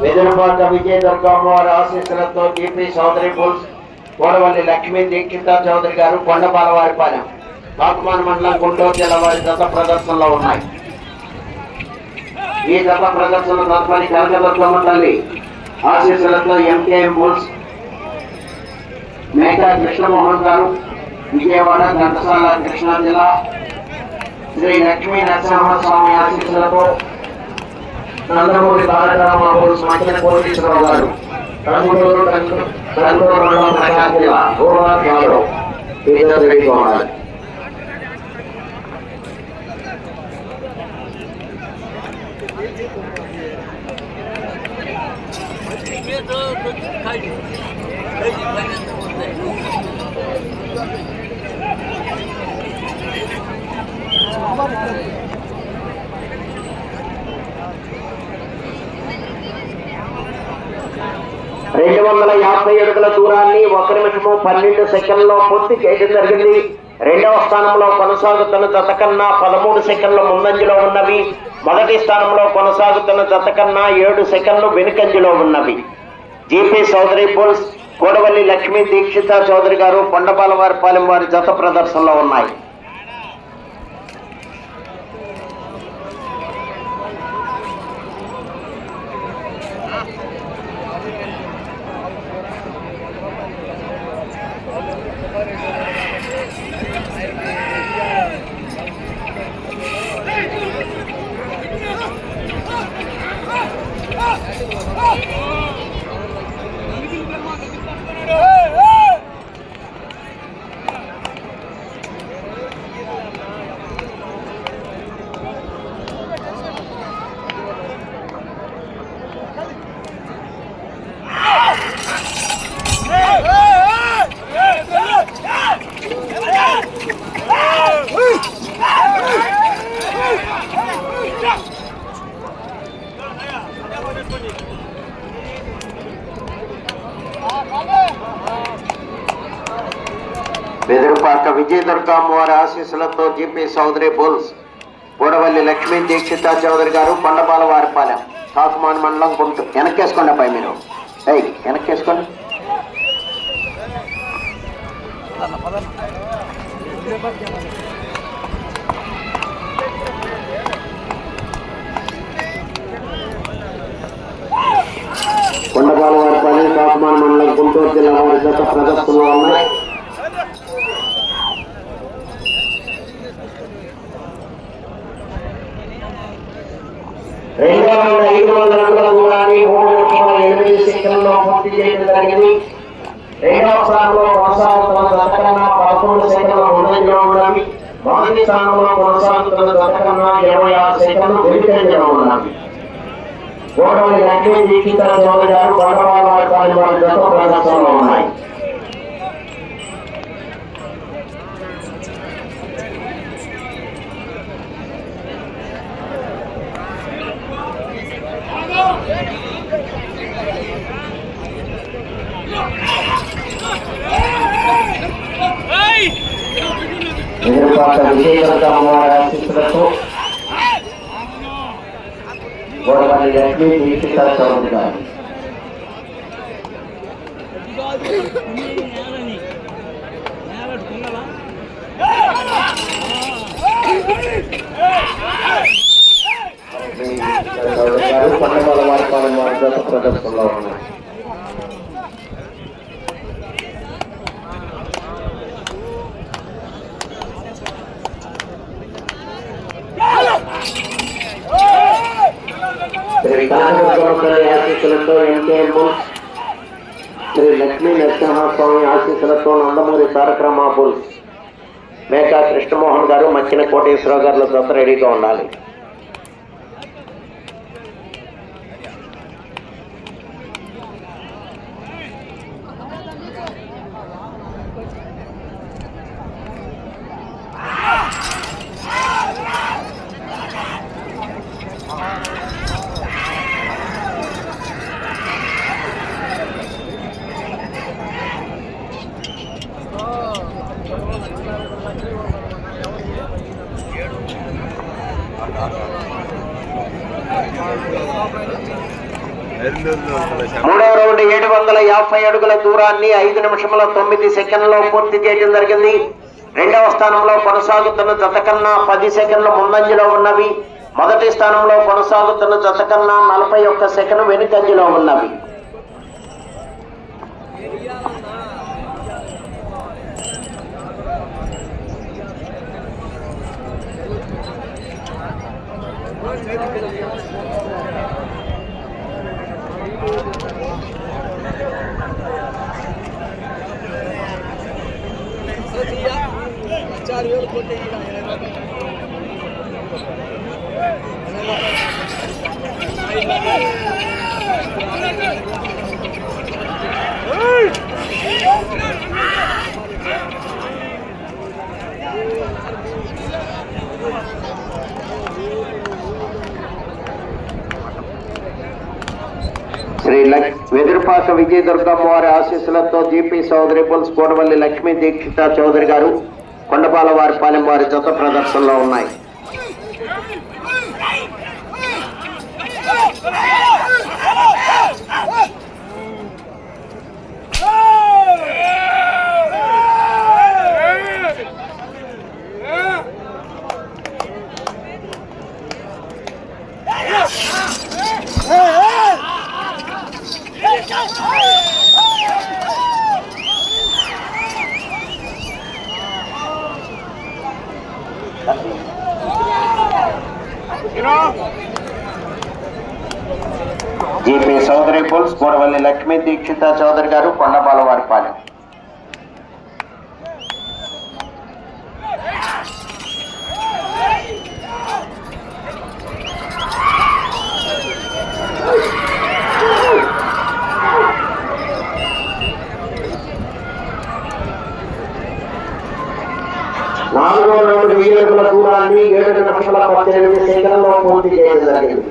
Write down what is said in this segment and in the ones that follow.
వెదురుపాక విజయ దుర్గమ్మ వారి ఆశీస్సులతో TP Chowdary bulls Kodavalli Lakshmi Dikshita Chowdary garu Kondapala వారి పాలెం కాకుమాన్ మండలం గుంటూరు జిల్లా వారి దశ ప్రదర్శనలో ఉన్నాయి ఈ దశ ప్రదర్శన తదుపరి కనకదుర్గమ్మ తల్లి ఆశీస్సులతో ఎంకేఎం బోల్స్ మేకా కృష్ణమోహన్ గారు విజయవాడ ఘంటసాల కృష్ణా జిల్లా శ్రీ లక్ష్మీ నరసింహస్వామి ఆశీస్సులతో నందమూరి తారకరామాబు మధ్యన కోటేశ్వరరావు గారు రంగులూరు రంగులూరు మండలం జిల్లా గోవా యాదవ్ ఇద్దరు రెడీగా రెండు వందల యాభై అడుగుల దూరాన్ని ఒక నిమిషము పన్నెండు సెకండ్లో పూర్తి చేయడం జరిగింది. రెండవ స్థానంలో కొనసాగుతున్న జత కన్నా పదమూడు సెకండ్ల ముందంజలో ఉన్నవి. మొదటి స్థానంలో కొనసాగుతున్న జత కన్నా ఏడు సెకండ్లు వెనుకంజలో ఉన్నవి. జీపీ చౌదరి బుల్స్ కోడవల్లి లక్ష్మీ దీక్షిత చౌదరి గారు కొండపాలవారిపాలెం వారి జత ప్రదర్శనలో ఉన్నాయి. butter. బెదురుపాక విజయ వారి ఆశీస్సులతో జిపి సౌదరి బుల్స్ గూడవల్లి లక్ష్మీ దీక్షిత చౌదరి గారు కొండపాల వారిపాలెం కాకుమాన్ మండలం గుంటూరు. వెనక్కేసుకోండి అబ్బాయి మీరు. ఏయ్ వెనక్కేసుకోండి. కొండపాల వారిపాలెం కాకుమాన్ మండలం గుంటూరు జిల్లా వారి గత ప్రదర్శనలో ఉన్నాయి. రెండు వందల ఐదు వందల అడుగుల దూరాన్ని మూడు లక్షల ఎనిమిది సెకండ్లో పూర్తి చేయడం జరిగింది రెండవ స్థానంలో కొనసాగుతున్న దత్తకన్నా పదకొండు సెకండ్ల ముందంజలో ఉన్నవి మొదటి స్థానంలో కొనసాగుతున్న దత్తకన్నా ఇరవై ఆరు సెకండ్లు వెనుకంజలో ఉన్నవి గోడవల్లి లక్ష్మీ దీక్షిత చౌదరి గారు బండవాళ్ళ వారి వారి జత ప్రదర్శనలో ఉన్నాయి ఎదురుపాట విజయదుర్గమ్మ వారి ఆశీస్సులతో లక్ష్మీ దీక్షిత చౌదరి గారు వారి పాలన వారి ప్రదర్శనలో ఉన్నాయి శ్రీ ఆశీస్సులతో శ్రీ లక్ష్మీ నరసింహస్వామి ఆశీస్సులతో నందమూరి తారక రామాపుల్ మేకా కృష్ణమోహన్ గారు మచ్చిన కోటేశ్వరరావు గారులతో రెడీగా ఉండాలి. అడుగుల దూరాన్ని ఐదు నిమిషముల తొమ్మిది సెకండ్లో పూర్తి చేయడం జరిగింది రెండవ స్థానంలో కొనసాగుతున్న జత కన్నా పది సెకండ్ల ముందంజలో ఉన్నవి మొదటి స్థానంలో కొనసాగుతున్న జత కన్నా నలభై ఒక్క సెకండ్ వెనుకంజలో ఉన్నవి శ్రీ లక్- విజయ దుర్గమ్మ వారి ఆశీస్సులతో జీపీ చౌదరి పుల్స్ కోడవల్లి లక్ష్మీ దీక్షిత చౌదరి గారు కొండపాల వారి పాలెం వారి జత ప్రదర్శనలో ఉన్నాయి. సోదరి పుల్స్ కోడవల్లి లక్ష్మీ దీక్షిత చౌదరి గారు కొండపాల వారి పాలెం. నాలుగో రౌండ్ వీరుల దూరాన్ని ఏడు నిమిషముల పద్దెనిమిది సెకండ్లో పూర్తి చేయడం జరిగింది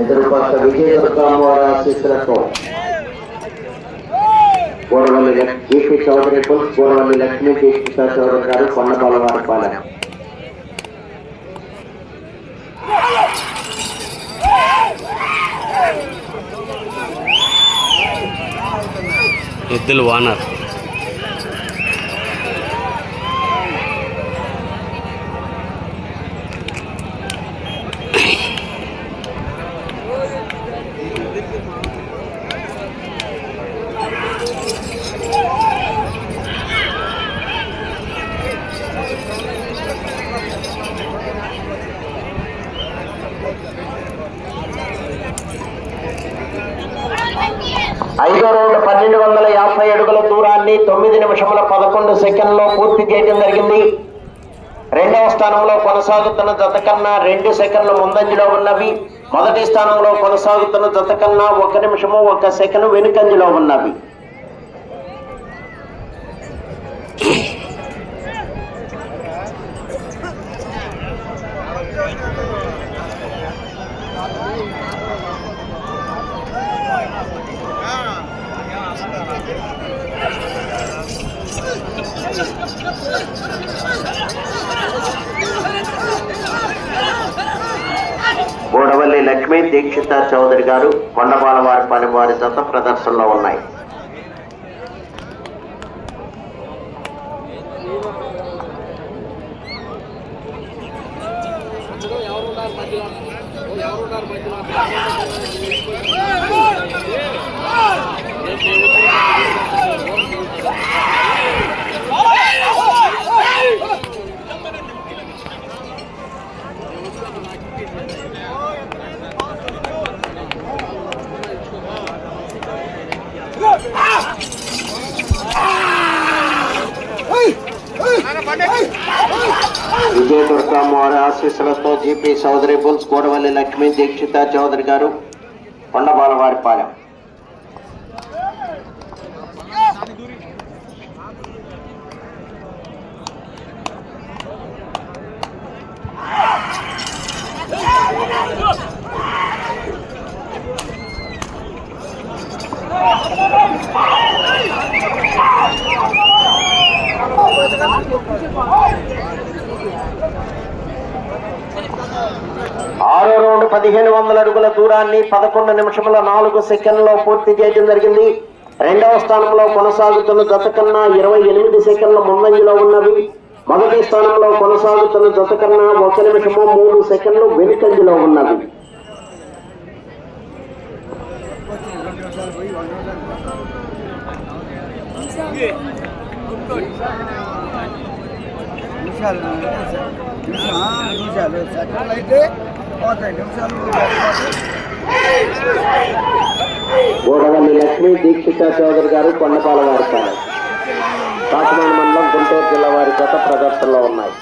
ఎదురుపక్క విజయ దుర్గమ్మ వారి ఆశీస్సులతో గోడవల్లి జీపీ చౌదరి పుల్స్ గోడవల్లి లక్ష్మీ దీక్షిత చౌదరి గారు కొండపాల వారి పాలన ఎద్దులు వానర్. ఐదో రౌండ్ పన్నెండు వందల యాభై అడుగుల దూరాన్ని తొమ్మిది నిమిషముల పదకొండు సెకండ్లో పూర్తి చేయడం జరిగింది. రెండవ స్థానంలో కొనసాగుతున్న జత కన్నా రెండు సెకండ్ల ముందంజలో ఉన్నవి. మొదటి స్థానంలో కొనసాగుతున్న జత కన్నా ఒక నిమిషము ఒక సెకండ్ వెనుకంజలో ఉన్నవి. గోడవల్లి లక్ష్మీ దీక్షిత చౌదరి గారు కొండపాల వారి పని వారి జత ప్రదర్శనలో ఉన్నాయి. విజయ దుర్గమ్మ వారి ఆశీస్సులతో జీపీ చౌదరి బుల్స్ కోడవల్లి లక్ష్మీ దీక్షిత చౌదరి గారు కొండబాలవారిపాలెం ఆరో రౌండ్ పదిహేను వందల అడుగుల దూరాన్ని పదకొండు నిమిషముల నాలుగు సెకండ్లో పూర్తి చేయడం జరిగింది. రెండవ స్థానంలో కొనసాగుతున్న జత కన్నా ఇరవై ఎనిమిది సెకండ్ల ముందంజలో ఉన్నవి. మొదటి స్థానంలో కొనసాగుతున్న జత కన్నా ఒక నిమిషము మూడు సెకండ్లు వెనుకంజలో ఉన్నవి. నిమిషాలు నిమిషాలు సెకండ్లు అయితే పోతాయి నిమిషాలు గోడవల్లి లక్ష్మీ దీక్షిత చౌదరి గారు కొండపాల వారి కాకినాడ మండలం గుంటూరు జిల్లా వారి గత ప్రదర్శనలో ఉన్నాయి.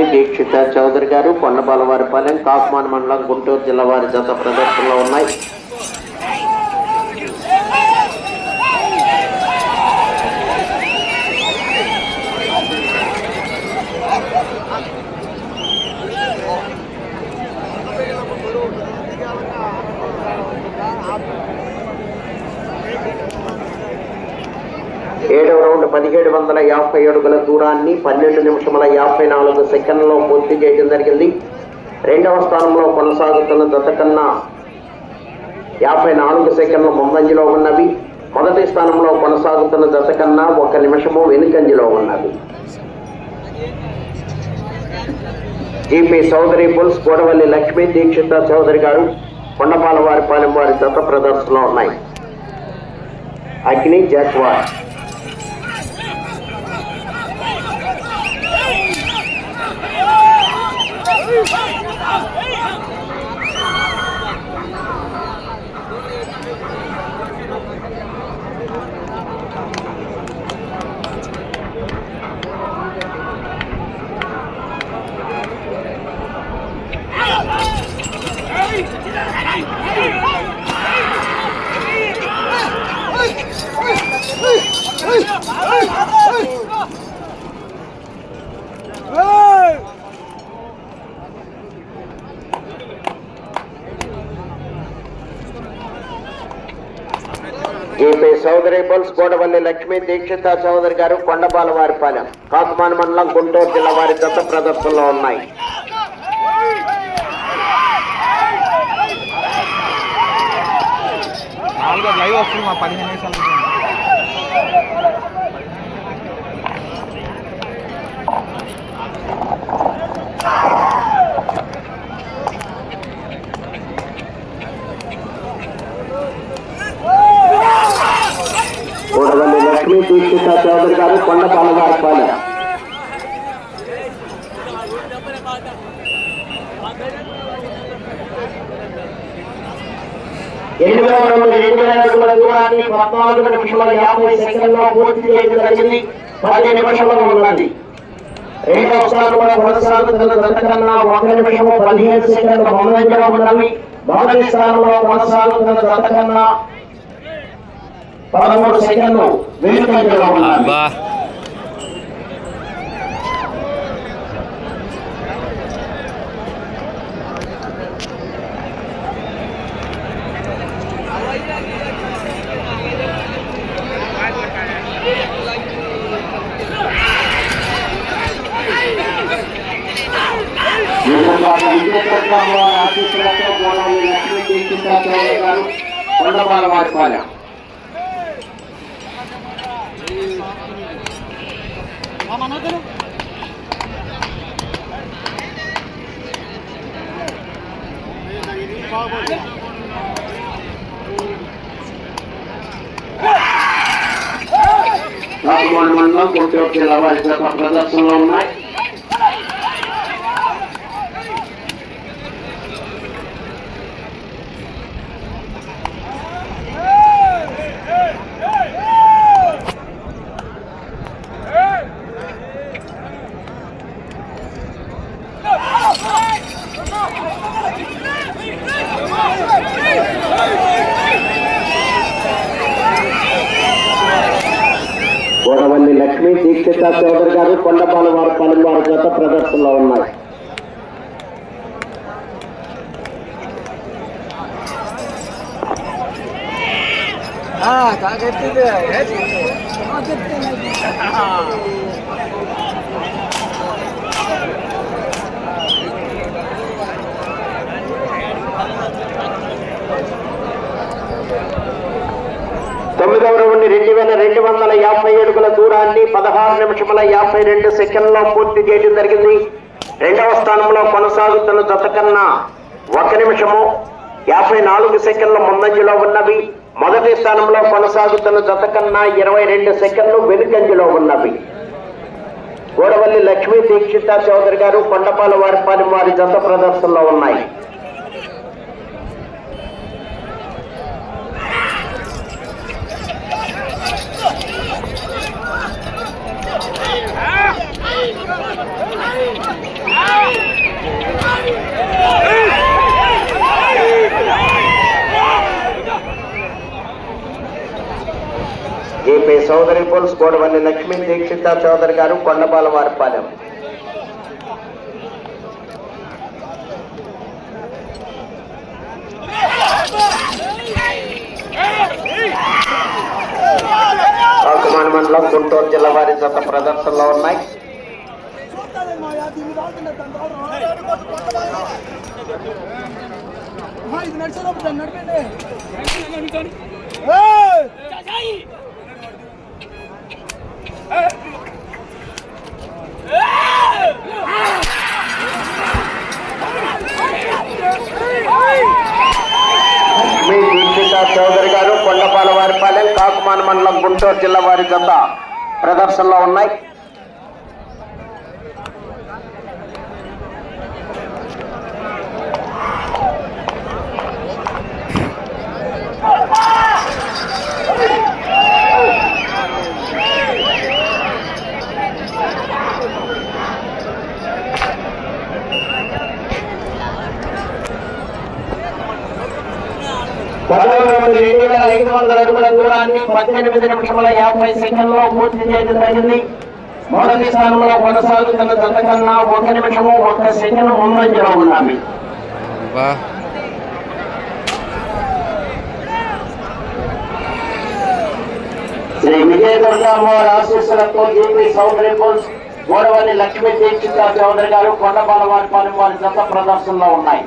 లక్ష్మీ దీక్షిత చౌదరి గారు కొండ బలవారిపాలెం పాలెం మండలం గుంటూరు జిల్లా వారి జత ప్రదర్శనలో ఉన్నాయి ఏడవ రౌండ్ పదిహేడు వందల యాభై అడుగుల దూరాన్ని పన్నెండు నిమిషముల యాభై నాలుగు సెకండ్లో పూర్తి చేయడం జరిగింది. రెండవ స్థానంలో కొనసాగుతున్న దత కన్నా యాభై నాలుగు సెకండ్లు ముందంజలో ఉన్నవి. మొదటి స్థానంలో కొనసాగుతున్న దత కన్నా ఒక నిమిషము వెనుకంజలో ఉన్నవి. జీపీ చౌదరి పుల్స్ గోడవల్లి లక్ష్మీ దీక్షిత చౌదరి గారు కొండపాల వారి పాలెం వారి జత ప్రదర్శనలో ఉన్నాయి. Agni Jaguar. GP Chowdary bulls Godavalli Lakshmi Dikshitha Chowdary garu Kondapala వారి పాలెం మండలం గుంటూరు జిల్లా వారి జత ప్రదర్శనలో ఉన్నాయి. నాలుగో లైవ్ వస్తుంది మా పదిహేను నిమిషాలు నుంచి గోడవల్లి లక్ష్మీ దీక్షిత చౌదరి గారు కొండ వారి ఎనిమిది వేల నుండి రెండు అడుగుల దూరాన్ని పద్నాలుగు యాభై సెకండ్లో పూర్తి చేయడం జరిగింది పది నిమిషంలో ఉన్నది రెండవ స్థానంలో కొనసాగుతున్న జతకన్నా ఒక నిమిషము పదిహేను సెకండ్లు ముందంజలో ఉన్నవి మొదటి స్థానంలో కొనసాగుతున్న జతకన్నా పదమూడు సెకండ్లు వెనుకంజలో ఉన్నవి అమ్మవారి ఆశీస్సులతో గోడవల్లి లక్ష్మీ దీక్షిత చౌదరి గారు కొండపాల వారిపాలెం రాజమండ్రి మండలం గుంటూరు జిల్లా వారి జత ప్రదర్శనలో ఉన్నాయి గోడవల్లి లక్ష్మీ దీక్షిత చౌదరి గారు కొండపాల వారి పలు వారి చేత ప్రదర్శనలో ఉన్నాయి. తాగెత్తింది రెండు వేల రెండు వందల యాభై అడుగుల దూరాన్ని పదహారు నిమిషముల యాభై రెండు సెకండ్లో పూర్తి చేయడం జరిగింది. రెండవ స్థానంలో కొనసాగుతున్న జత కన్నా ఒక నిమిషము యాభై నాలుగు సెకండ్ల ముందంజలో ఉన్నవి. మొదటి స్థానంలో కొనసాగుతున్న జత కన్నా ఇరవై రెండు సెకండ్లు వెనుకంజలో ఉన్నవి. గోడవల్లి లక్ష్మీ దీక్షిత చౌదరి గారు కొండపాల వారిపాలెం వారి జత ప్రదర్శనలో ఉన్నాయి. జేపీ సోదరి పోల్స్ గోడవల్లి లక్ష్మీ దీక్షిత చౌదరి గారు కొండపాల వారిపాలెం కాకుమాని మండలం గుంటూరు జిల్లా వారి జత ప్రదర్శనలో ఉన్నాయి ఇది గుంటూరు జిల్లా వారి జత ప్రదర్శనలో ఉన్నాయి పదకొండు రెండు వేల ఐదు వందల అడుగుల దూరాన్ని పద్దెనిమిది నిమిషముల యాభై సెకండ్లో పూర్తి చేయడం జరిగింది. మొదటి స్థానంలో కొనసాగుతున్న జత కన్నా ఒక నిమిషము ఒక సెకండ్ ముందంజలో ఉన్నవి వా. శ్రీ ఆశీస్సులతో జీపీ బోల్స్ గోడవల్లి లక్ష్మీ దీక్షిత చౌదరి గారు కొండపాల వారి వారి జత ప్రదర్శనలో ఉన్నాయి.